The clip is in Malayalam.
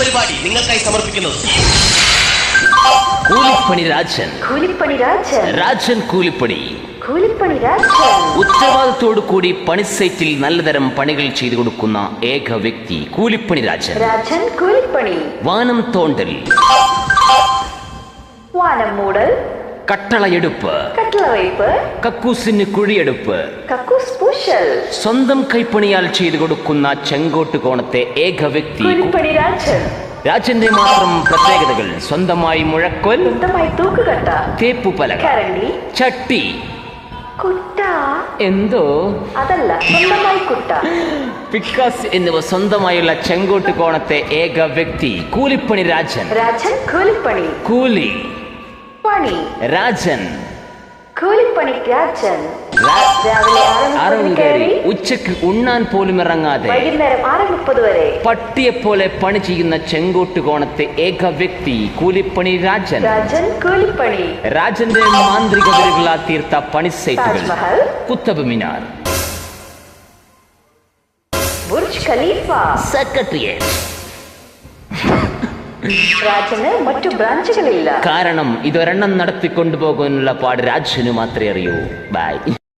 പരിപാടി നിങ്ങൾക്കായി സമർപ്പിക്കുന്നത് കൂലിപ്പണി രാജൻ. കൂലിപ്പണി രാജൻ. രാജൻ കൂലിപ്പണി. കൂലിപ്പണി രാജൻ. ഉത്തരവാദിത്തോടു കൂടി പണിസൈറ്റിൽ നല്ലതരം പണികൾ ചെയ്തു കൊടുക്കുന്ന ഏക വ്യക്തി കൂലിപ്പണി രാജൻ. രാജൻ കൂലിപ്പണി. വാനം തോണ്ടൽ. വാനം മൂടൽ. കട്ടളയെടുപ്പ്. കട്ട്ലവയ്പ് കക്കൂസിന് കുഴിയെടുപ്പ്. കക്കൂസ് പൂശൽ. സ്വന്തം കൈപ്പണിയാൽ ചെയ്തു കൊടുക്കുന്ന ചെങ്കോട്ട് കോണത്തെ ഏക വ്യക്തി. കൂലിപ്പണി രാജൻ. രാജന്റെ മാത്രം പ്രത്യേകതകൾ. സ്വന്തമായി മുഴക്കോൽ സ്വന്തമായി തൂക്കുകട്ട. തേപ്പുപലക കരണ്ടി. ചട്ടി. കുട്ട. എന്തോ? അതല്ല സ്വന്തമായി കുട്ട. പിക്കാസ് എന്നിവ സ്വന്തമായുള്ള ചെങ്കോട്ട് കോണത്തെ ഏക വ്യക്തി. കൂലിപ്പണി രാജൻ. രാജൻ കൂലിപ്പണി. കൂലി. പണി. രാജൻ. ഉച്ചക്ക് ഉണ്ണാൻ പോലും ഇറങ്ങാതെ വൈകുന്നേരം ആറ് മുപ്പത് വരെ പട്ടിയെ പോലെ പണി ചെയ്യുന്ന ചെങ്കോട്ട് കോണത്തെ ഏക വ്യക്തി കൂലിപ്പണി രാജൻ രാജൻ കൂലിപ്പണി രാജന്റെ മാന്ത്രിക വിരകളാ തീർത്ത പണി സൈറ്റുകൾ Taj Mahal Qutub Minar Burj Khalifa secretariat മറ്റു ബ്രാഞ്ചുകളില്ല കാരണം ഇതൊരെണ്ണം നടത്തിക്കൊണ്ടുപോകാനുള്ള പാട് രാജന് മാത്രമേ അറിയൂ. ബൈ